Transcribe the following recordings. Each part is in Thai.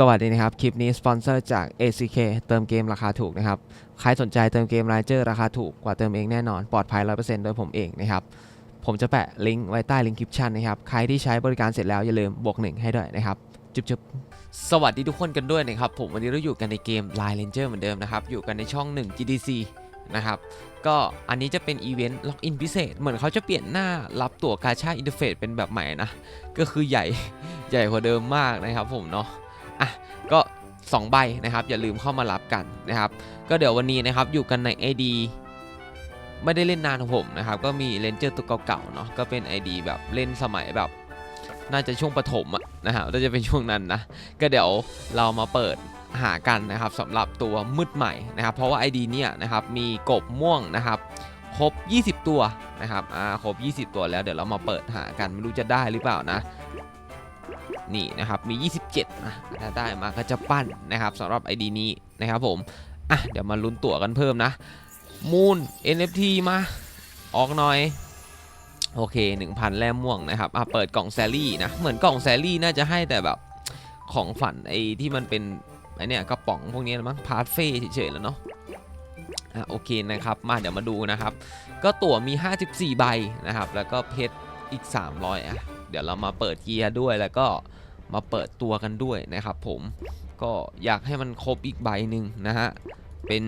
สวัสดีนะครับ คลิปนี้สปอนเซอร์จาก ACK เติมเกมราคาถูกนะครับ ใครสนใจเติมเกมรายเจอร์ราคาถูกกว่าเติมเองแน่นอน ปลอดภัย 100%โดยผมเองนะครับ ผมจะแปะลิงก์ไว้ใต้ลิงก์คลิปชันนะครับ ใครที่ใช้บริการเสร็จแล้วอย่าลืมบวกหนึ่งให้ด้วยนะครับ จุ๊บจุ๊บสวัสดีทุกคนกันด้วยนะครับ ผมวันนี้เราอยู่กันในเกม Line Ranger เหมือนเดิมนะครับ อยู่กันในช่อง 1 GDC นะครับก็อันนี้จะเป็นอีเวนต์ล็อกอินพิเศษ เหมือนเขาจะเปลี่ยนหน้ารับตั๋วกาชาอินเทอร์เฟซเป็นแบบใหม่นะ ก็คือใหญ่ใหญ่กว่าเดิมมากนะครับผมเนาะ ก็2ใบนะครับอย่าลืมเข้ามารับกันนะครับ ก็เดี๋ยววันนี้นะครับอยู่กันใน ID ไม่ได้เล่นนานของผมนะครับก็มีเลนเจอร์ตัวเก่าๆเนาะก็เป็น ID แบบเล่นสมัยแบบน่าจะช่วงปฐมอะนะครับน่าจะเป็นช่วงนั้นนะ ก็เดี๋ยวเรามาเปิดหากันนะครับสำหรับตัวมืดใหม่นะครับ เพราะว่า ID เนี่ยนะครับมีกบม่วงนะครับครบ 20 ตัวนะครับอ่าครบ 20 ตัวแล้วเดี๋ยวเรามาเปิดหากันไม่รู้จะได้หรือเปล่านะ นี่นะครับมี 27นะถ้าได้มาก็จะปั้นนะครับสำหรับ ID นี้นะครับผมอะเดี๋ยวมาลุ้นตั๋วกันเพิ่มนะมูน NFT มาออกหน่อยโอเค 1,000แลมม่วงนะครับอะเปิดกล่องแซรี่นะ เหมือนกล่องแซรี่น่าจะให้แต่แบบของฝันไอ้ที่มันเป็นไอเนี่ยกระป๋องพวกนี้มั้งพาร์ทเฟ่เฉยๆแล้วเนาะอะโอเคนะครับมาเดี๋ยวมาดูนะครับ ก็ตั๋วมี 54 ใบนะครับ แล้วก็เพชรอีก 300อะเดี๋ยวเรามาเปิดเกียร์ด้วยแล้วก็ มาเปิดตัวกันด้วยนะครับผมก็อยากให้มันครบอีกใบหนึ่งนะฮะ เป็น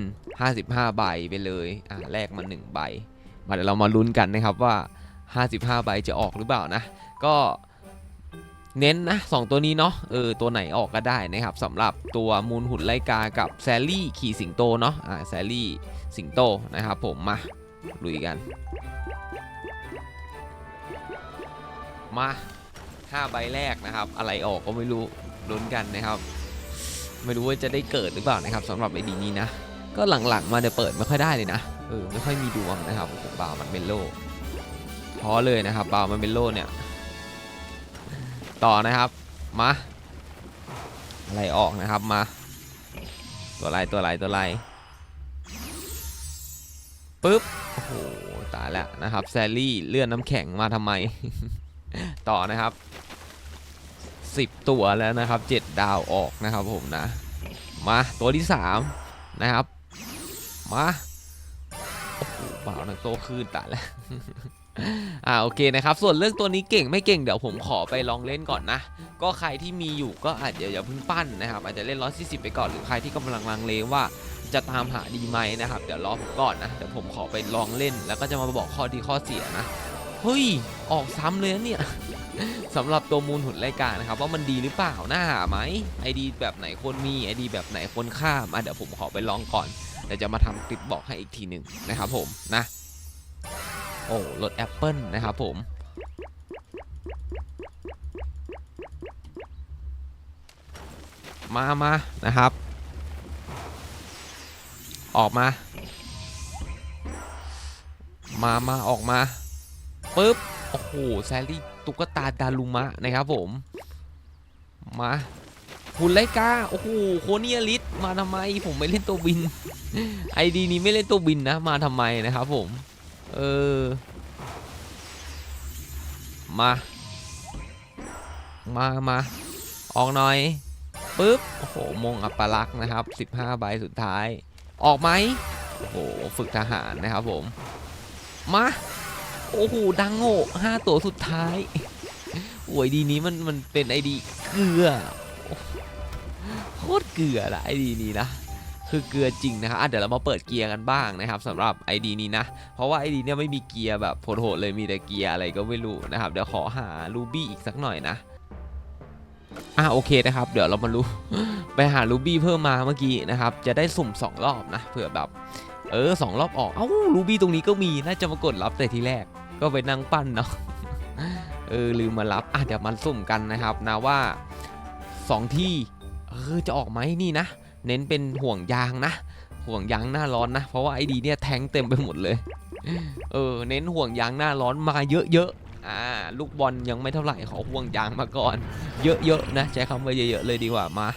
55 ใบไปเลยอะแลกมา 1 ใบ มาเดี๋ยวเรามาลุ้นกันนะครับว่า 55 ใบจะออกหรือเปล่านะ ก็เน้นนะสองตัวนี้เนาะเออตัวไหนออกก็ได้นะครับสำหรับตัวมูลหุ่นไลกากับแซลลี่ขี่สิงโตเนาะอ่าแซลลี่สิงโตนะครับผมมาลุยกัน มา ห้าใบแรกนะครับ อะไรออกก็ไม่รู้ลุ้นกันนะครับ ไม่รู้ว่าจะได้เกิดหรือเปล่านะครับสำหรับไอดีนี้นะ ก็หลังๆมาเนี่ยเปิดไม่ค่อยได้เลยนะเออไม่ค่อยมีดวงนะครับผมบาวมันเมนโลพอเลยนะครับบาวมันเมนโลเนี่ยต่อนะครับมาอะไรออกนะครับมา ตัวอะไรตัวอะไรตัวอะไรปึ๊บโอ้โหตายแล้วนะครับแซลลี่เลื่อนน้ำแข็งมาทำไม ต่อนะครับ 10 ตัวแล้วนะครับ 7 ดาวออกนะครับผมนะ มาตัวที่ 3 นะครับ มาโอ้โหเปล่านักโตขึ้นตายแล้วอ่าโอเคนะครับ ส่วนเรื่องตัวนี้เก่งไม่เก่งเดี๋ยวผมขอไปลองเล่นก่อนนะ ก็ใครที่มีอยู่ก็อาจจะอย่าเพิ่งปั้นนะครับ อาจจะเล่น140ไปก่อนหรือใครที่กำลังลังเลว่าจะตามหาดีไหมนะครับ เดี๋ยวรอผมก่อนนะเดี๋ยวผมขอไปลองเล่น แล้วก็จะมาบอกข้อดีข้อเสียนะ เฮ้ย ออกซ้ำเลยนะเนี่ยสำหรับตัวมูลหุ่นรายการนะครับ ว่ามันดีหรือเปล่าน่าหาไหมไอดีแบบไหนคนมีไอดีแบบไหนคนข้ามอะเดี๋ยวผมขอไปลองก่อนเดี๋ยวจะมาทำคลิปบอกให้อีกทีหนึ่งนะครับผมนะโอ้รถแอปเปิลนะครับผมมามานะครับ ออกมา มามาออกมา ปึ๊บ โอ้โห แซลลี่ตุ๊กตาดารุมะนะครับผม มาหุ่นไลกา โอ้โห โคเนียลิสมาทำไม ผมไม่เล่นตัวบิน ไอดีนี้ไม่เล่นตัวบินนะ มาทำไมนะครับผม เออ มา มามาออกหน่อยปึ๊บ โอ้โห มงอัปปลักษ์นะครับ 15 ใบสุดท้าย ออกไหมโอ้โห ฝึกทหารนะครับผม มา โอ้โหดังโง่ห้าตัวสุดท้ายโอ้ยดีนี้มันมันเป็นไอดีเกลือโคตรเกลือละไอดีนี้นะคือเกลือจริงนะครับเดี๋ยวเรามาเปิดเกียร์กันบ้างนะครับสำหรับ ID นี้นะ เพราะว่า ID เนี่ยไม่มีเกียร์แบบโหดๆเลยมีแต่เกียร์อะไรก็ไม่รู้นะครับ เดี๋ยวขอหารูบี้อีกสักหน่อยนะ อะโอเคนะครับ เดี๋ยวเรามารู้ไปหารูบี้เพิ่มมาเมื่อกี้นะครับ จะได้สุ่ม 2 รอบนะเผื่อแบบ เออสองรอบออก เอ้ารูบี้ตรงนี้ก็มีน่าจะมากดรับแต่ทีแรก ก็ไปนั่งปั้นเนาะเออลืมมารับอะเดี๋ยวมันสุ่มกันนะครับนะว่า 2 ที่เออจะออกไหมนี่นะ เน้นเป็นห่วงยางนะ ห่วงยางหน้าร้อนนะ เพราะว่าไอดีเนี่ยแทงเต็มไปหมดเลย เออ เน้นห่วงยางหน้าร้อนมาเยอะๆอ่าลูกบอลยังไม่เท่าไหร่ขอห่วงยางมาก่อน เยอะๆนะใช้คำว่าเยอะๆเลยดีกว่ามา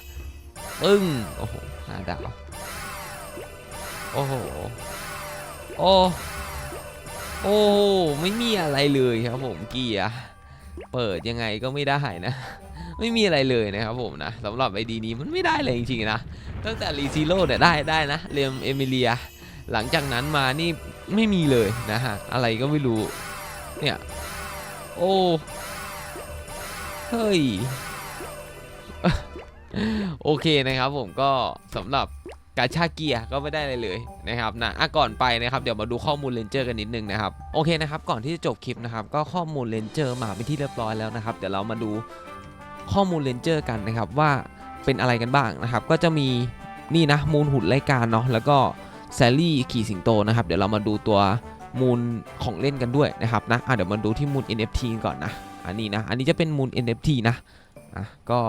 ปึ้งโอ้โหห้าดาวโอ้โหโอ้ โอ้ไม่มีอะไรเลยครับผมเกียร์เปิดยังไงก็ไม่ได้นะ ไม่มีอะไรเลยนะครับผมนะสำหรับไอดีนี้มันไม่ได้เลยจริงๆนะตั้งแต่รีซิโร่เนี่ยได้ได้นะเรียมเอมิเลีย หลังจากนั้นมานี่ไม่มีเลยนะฮะอะไรก็ไม่รู้เนี่ยโอ้เฮ้ยโอเคนะครับผมก็สำหรับ กาชาเกียก็ไม่ได้อะไรเลยนะครับนะอะก่อนไปนะครับเดี๋ยวมาดูข้อมูลเลนเจอร์กันนิดนึงนะครับโอเคนะครับก่อนที่จะจบคลิปนะครับก็ข้อมูลเลนเจอร์มาเป็นที่เรียบร้อยแล้วนะครับเดี๋ยวเรามาดูข้อมูลเลนเจอร์กันนะครับว่าเป็นอะไรกันบ้างนะครับก็จะมีนี่นะมูลหุ่นรายการเนาะแล้วก็แซลลี่ขี่สิงโตนะครับเดี๋ยวเรามาดูตัวมูลของเล่นกันด้วยนะครับนะอะเดี๋ยวมาดูที่มูล NFT ก่อนนะอันนี้นะอันนี้จะเป็นมูล NFT นะอะก็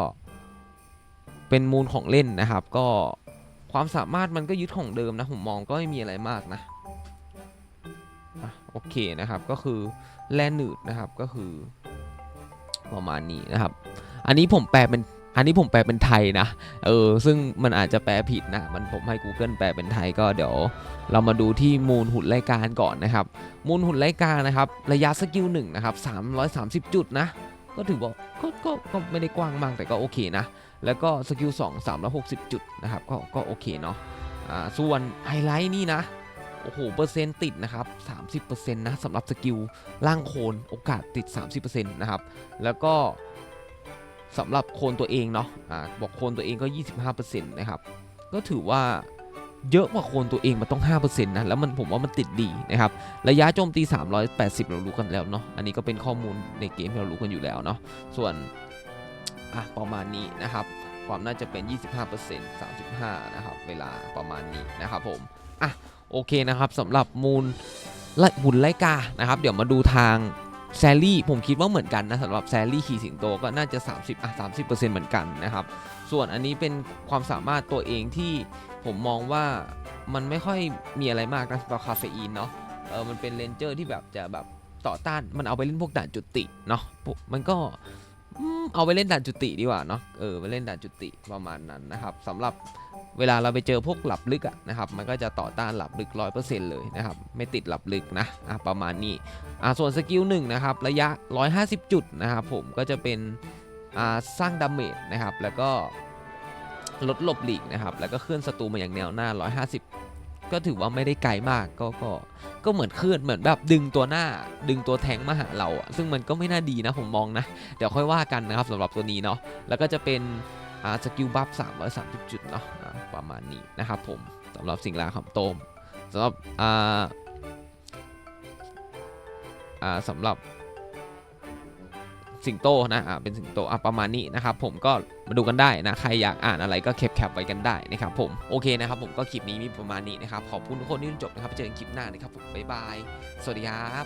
เป็นมูลของเล่นนะครับก็ ความสามารถมันก็ยึดของเดิมนะ ผมมองก็ไม่มีอะไรมากนะโอเคนะครับก็คือแลหนืดนะครับก็คือประมาณนี้นะครับ อันนี้ผมแปลเป็นอันนี้ผมแปลเป็นไทยนะ เออ ซึ่งมันอาจจะแปลผิดนะ มันผมให้ Google แปลเป็นไทยก็เดี๋ยว เรามาดูที่มูลหุ่นรายการก่อนนะครับ มูลหุ่นรายการนะครับ ระยะสกิลหนึ่งนะครับ330 จุดนะ ก็ถือว่าก็ก็ก็ไม่ได้กว้างมากแต่ก็โอเคนะ แล้วก็สกิล2 360 จุดนะครับก็ก็โอเคเนาะอ่าส่วนไฮไลท์นี่นะโอ้โหเปอร์เซ็นต์ติดนะครับ 30%นะสำหรับสกิลล่างโคนโอกาสติด 30%นะครับ แล้วก็สำหรับโคนตัวเองเนาะอ่าบอกโคนตัวเองก็ 25%นะครับ ก็ถือว่า เยอะกว่าโคนตัวเองมันต้อง 5%นะแล้วมันผมว่ามันติดดีนะครับระยะโจมตี 380 เรารู้กันแล้วเนาะอันนี้ก็เป็นข้อมูลในเกมที่เรารู้กันอยู่แล้วเนาะส่วนอะประมาณนี้นะครับความน่าจะเป็น 25% 35 นะครับ เวลาประมาณนี้นะครับผมอะโอเคนะครับสำหรับมูลหุ่นไลกานะครับ เดี๋ยวมาดูทาง แซลลี่ผมคิดว่าเหมือนกันนะสำหรับแซลลี่ขี่สิงโตก็น่าจะ 30อะ30%เหมือนกันนะครับ ส่วนอันนี้เป็นความสามารถตัวเองที่ผมมองว่ามันไม่ค่อยมีอะไรมากนะสำหรับคาเฟอีนเนาะเออมันเป็นเลนเจอร์ที่แบบจะแบบต่อต้านมันเอาไปเล่นพวกด่านจุติเนาะมันก็อืมเอาไปเล่นด่านจุติดีกว่าเนาะเออไปเล่นด่านจุติประมาณนั้นนะครับสำหรับ เวลาเราไปเจอพวกหลับลึกนะครับ มันก็จะต่อต้านหลับลึกร้อยเปอร์เซ็นต์เลยนะครับ ไม่ติดหลับลึกนะอะประมาณนี้อะส่วนสกิลหนึ่งนะครับ ระยะ 150 จุดนะครับผมก็จะเป็นอ่าสร้างดาเมจนะครับ แล้วก็ลดหลบหลีกนะครับ แล้วก็เคลื่อนศัตรูมาอย่างแนวหน้า 150 ก็ถือว่าไม่ได้ไกลมากก็ก็ก็เหมือนเคลื่อนเหมือนแบบดึงตัวหน้า ดึงตัวแทงมาหาเรา ซึ่งมันก็ไม่น่าดีนะผมมองนะ เดี๋ยวค่อยว่ากันนะครับสำหรับตัวนี้เนาะแล้วก็จะเป็น สกิลบัฟ330 จุดเนาะประมาณนี้นะครับผมสำหรับสิ่งลาคำโตมสำหรับอ่าอ่าสำหรับสิงโตนะอ่าเป็นสิงโตอะประมาณนี้นะครับผมก็มาดูกันได้นะใครอยากอ่านอะไรก็แคปแคปไว้กันได้นะครับผมโอเคนะครับผมก็คลิปนี้มีประมาณนี้นะครับขอบคุณทุกคนที่จนจบนะครับเจอกันคลิปหน้านะครับผมบ๊ายบายสวัสดีครับ